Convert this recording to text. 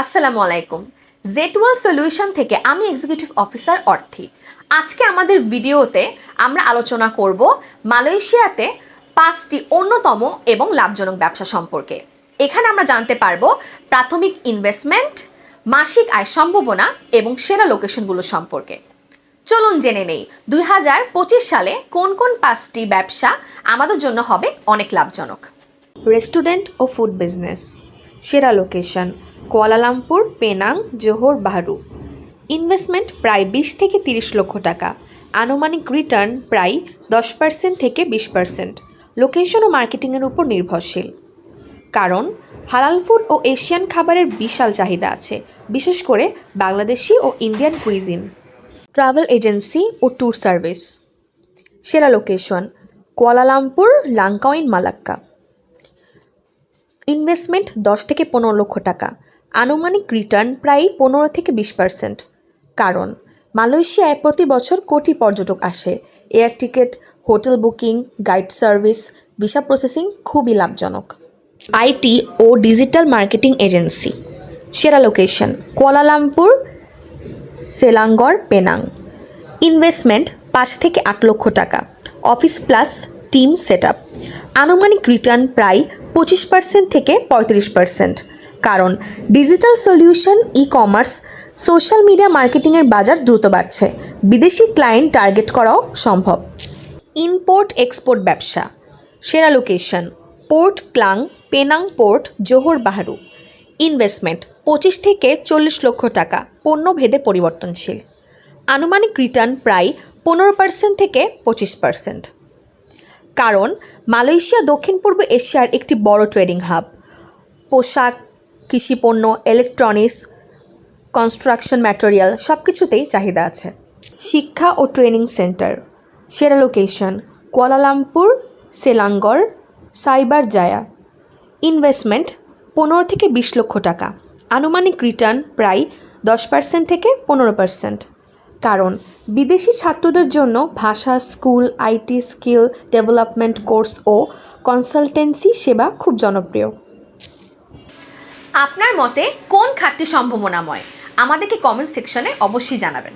আসসালামু আলাইকুম। জেটওয়াল সলিউশন থেকে আমি এক্সিকিউটিভ অফিসার অর্থী। আজকে আমাদের ভিডিওতে আমরা আলোচনা করব মালয়েশিয়াতে পাঁচটি অন্যতম এবং লাভজনক ব্যবসা সম্পর্কে। এখানে আমরা জানতে পারব প্রাথমিক ইনভেস্টমেন্ট মাসিক আয় সম্ভাবনা এবং সেরা লোকেশনগুলো সম্পর্কে। চলুন জেনে নেই, দুই হাজার পঁচিশ সালে কোন কোন পাঁচটি ব্যবসা আমাদের জন্য হবে অনেক লাভজনক। রেস্টুরেন্ট ও ফুড বিজনেস সেরা location Kuala Lumpur, Penang, Johor, Bahru. Investment প্রায় বিশ থেকে তিরিশ লক্ষ টাকা। আনুমানিক রিটার্ন প্রায় দশ পার্সেন্ট থেকে বিশ পার্সেন্ট। লোকেশন ও মার্কেটিংয়ের উপর নির্ভরশীল। কারণ, হালাল ফুড ও এশিয়ান খাবারের বিশাল চাহিদা আছে, বিশেষ করে বাংলাদেশি ও ইন্ডিয়ান কুইজিন। ট্রাভেল এজেন্সি ও ট্যুর সার্ভিস। সেরা location, Kuala Lumpur, Langkawi, Malacca. Investment দশ থেকে পনেরো লক্ষ টাকা। আনুমানিক রিটার্ন প্রায় পনেরো থেকে বিশ পার্সেন্ট কারণ মালয়েশিয়ায় প্রতি বছর কোটি পর্যটক আসে। Air ticket hotel booking guide service visa processing খুবই লাভজনক। আইটি ও ডিজিটাল মার্কেটিং এজেন্সি সেরা location Kuala Lumpur Selangor Penang investment পাঁচ থেকে আট লক্ষ টাকা। অফিস প্লাস টিম সেট আনুমানিক রিটার্ন প্রায় পঁচিশ পার্সেন্ট থেকে পঁয়ত্রিশ পার্সেন্ট কারণ digital solution e commerce social media মার্কেটিংয়ের বাজার দ্রুত বাড়ছে। বিদেশি ক্লায়েন্ট টার্গেট করাও সম্ভব। ইম্পোর্ট, এক্সপোর্ট ব্যবসা। সেরা location, Port Klang, Penang port, Johor Bahru. Investment, পঁচিশ থেকে চল্লিশ লক্ষ টাকা পণ্য ভেদে পরিবর্তনশীল। আনুমানিক রিটার্ন প্রায় পনেরো পার্সেন্ট থেকে পঁচিশ পার্সেন্ট কারণ মালয়েশিয়া দক্ষিণ পূর্ব এশিয়ার একটি বড় ট্রেডিং হাব পোশাক, কৃষিপণ্য ইলেকট্রনিক্স কনস্ট্রাকশন ম্যাটেরিয়াল সব কিছুতেই চাহিদা আছে। শিক্ষা ও ট্রেনিং সেন্টার সেরা location Kuala Lumpur, Selangor, Cyberjaya. Investment পনেরো থেকে বিশ লক্ষ টাকা। আনুমানিক রিটার্ন প্রায় দশ পার্সেন্ট থেকে পনেরো পার্সেন্ট কারণ বিদেশি ছাত্রদের জন্য ভাষা, school, IT, skill development course O consultancy সেবা খুব জনপ্রিয়। আপনার মতে কোন খাতটি সম্ভাবনাময়? আমাদেরকে কমেন্ট সেকশনে অবশ্যই জানাবেন।